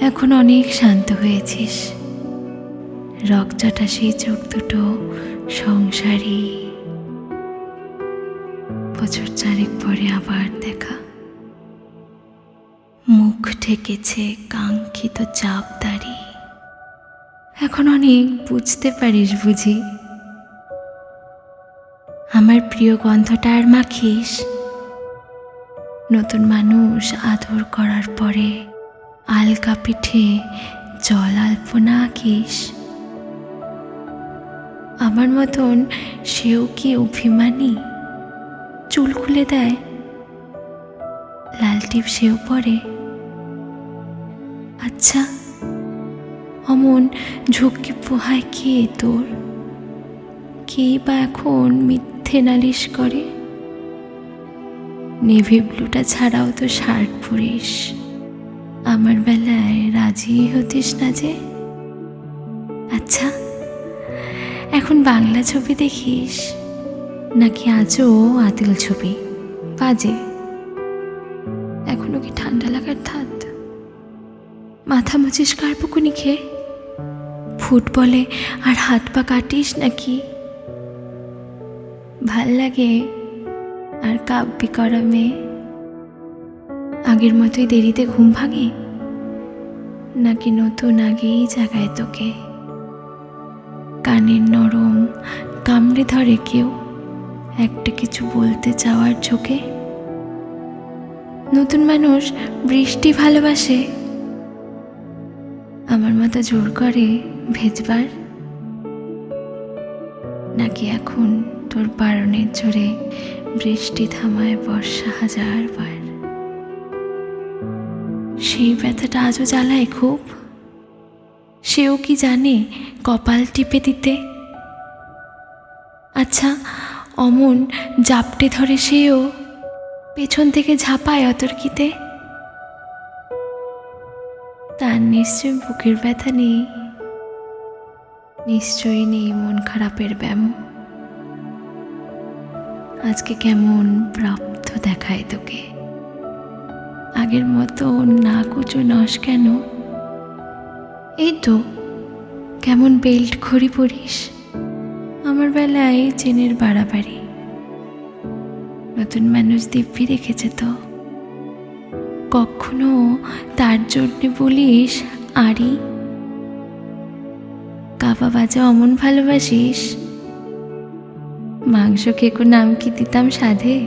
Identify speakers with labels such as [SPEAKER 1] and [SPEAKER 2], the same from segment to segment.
[SPEAKER 1] এখন অনেক শান্ত হয়েছিস। রকচটা সেই চোখ দুটো সংসারী। বছর চারেক পরে আবার দেখা। মুখ ঠেকেছে কাঙ্ক্ষিত চাপ দাড়ি এখন অনেক বুঝতে পারিস বুঝি। আমার প্রিয় গন্ধটা আর মাখিস। নতুন মানুষ আদর করার পরে আলকা পিঠে জল আলপনা আঁকিস। আমার মতন সেও কি অভিমানী? চুল খুলে দেয়। লাল টিপ সেও পরে। আচ্ছা অমন ঝুঁকি পোহায় কে তোর? কে বা এখন মিথ্যে নালিশ করে? নেভি ব্লুটা ছাড়াও তো শার্ট পরিস। আমার বেলায় রাজি হতিস না যে? আচ্ছা এখন বাংলা ছবি দেখিস? নাকি আজও আতিল ছবি? বাজে। এখনও কি ঠান্ডা লাগার ধাত? মাথা মুছিস কার্পুকুনি খেয়ে? ফুটবলে আর হাত পা কাটিস নাকি? ভালো লাগে আর কাব্যি মেয়ে। আগের মতোই দেরিতে ঘুম ভাঙে? নাকি নতুন আগেই জাগায় তোকে? কানের নরম, কামড়ে ধরে কেউ? একটা কিছু বলতে চাওয়ার ঝোঁকে? নতুন মানুষ বৃষ্টি ভালোবাসে। আমার মতো জোর করে ভেজবার। নাকি এখন তোর বারণের জোরে বৃষ্টি থামায় বর্ষা হাজার বার? সেই ব্যথাটা আজও জ্বালায় খুব। সেও কি জানে কপাল টিপে দিতে? আচ্ছা অমন জাপটে ধরে সেও পেছন থেকে ঝাঁপায় অতর্কিতে? তার নিশ্চয় বুকের ব্যথা নেই। নিশ্চয়ই নেই মন খারাপের ব্যায়াম। আজকে কেমন প্রাপ্ত দেখায় তোকে। আগের মতো না কুচো নস কেন? এই তো, কেমন বেল্ট ঘড়ি পরিস? আমার বেলায় চেনের বাড়াবাড়ি। নতুন মানুষ দিব্যি রেখেছে তো। কখনো তার জন্যে বলিস, আরি? কাবা বাজা অমন ভালোবাসিস? মাংস কেকো নাম কি দিতাম সাধে?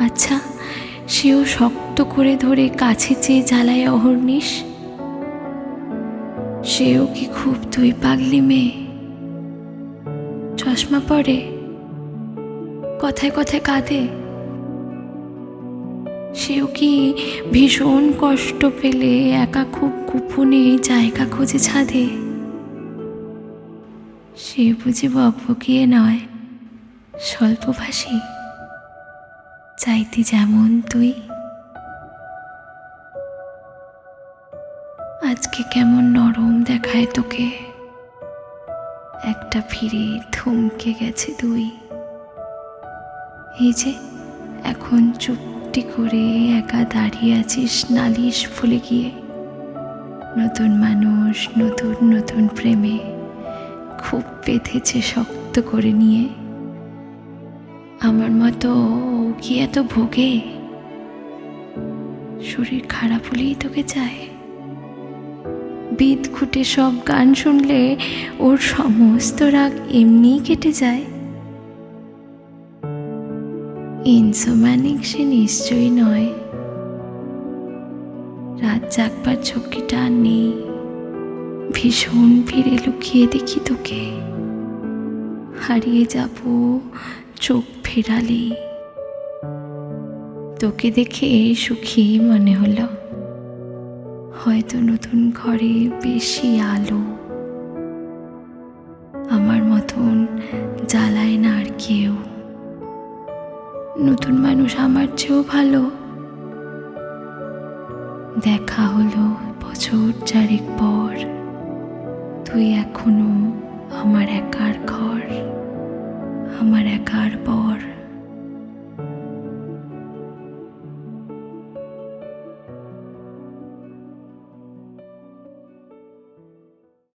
[SPEAKER 1] আচ্ছা সেও শক্ত করে ধরে কাছে চেয়ে জ্বালায় অহর্নিশ। সেও কি খুব তুই পাগলি মেয়ে? চশমা পরে? কথায় কথায় কাঁদে? সেও কি ভীষণ কষ্ট পেলে একা খুব গোপনে জায়গা খোঁজে ছাদে? সে বুঝি বকবকিয়ে নয়, স্বল্পভাষী। চাইতি যেমন তুই। আজকে কেমন নরম দেখায় তোকে। একটা ফিরে থমকে গেছে তুই। এই যে, এখন চুপটি করে একা দাঁড়িয়ে আছিস নালিশ ফুলে গিয়ে। নতুন মানুষ, নতুন নতুন প্রেমে খুব বেঁধেছে শক্ত করে নিয়ে। আমার মতো কি এত ভোগে। শরীর খারাপ হলেই তোকে চায়। বিদ খুঁটে সব গান শুনলে ওর সমস্ত রাগ এমনিই কেটে যায়। ইনসোম্যানিক সে নিশ্চয়ই নয়। রাত জাগবার ঝক্কিটা আর নেই। ভীষণ ফিরে লুকিয়ে দেখি তোকে। হারিয়ে যাব চোখ ফেরালি তোকে দেখে সুখী মনে হলো। হয়তো নতুন ঘরে বেশি আলো। আমার মতন জ্বালায় না আর কেউ। নতুন মানুষ আমার চেয়েও ভালো। দেখা হলো বছর চারেক পর। তুই এখনও আমার একার ঘর, আমার একার পর।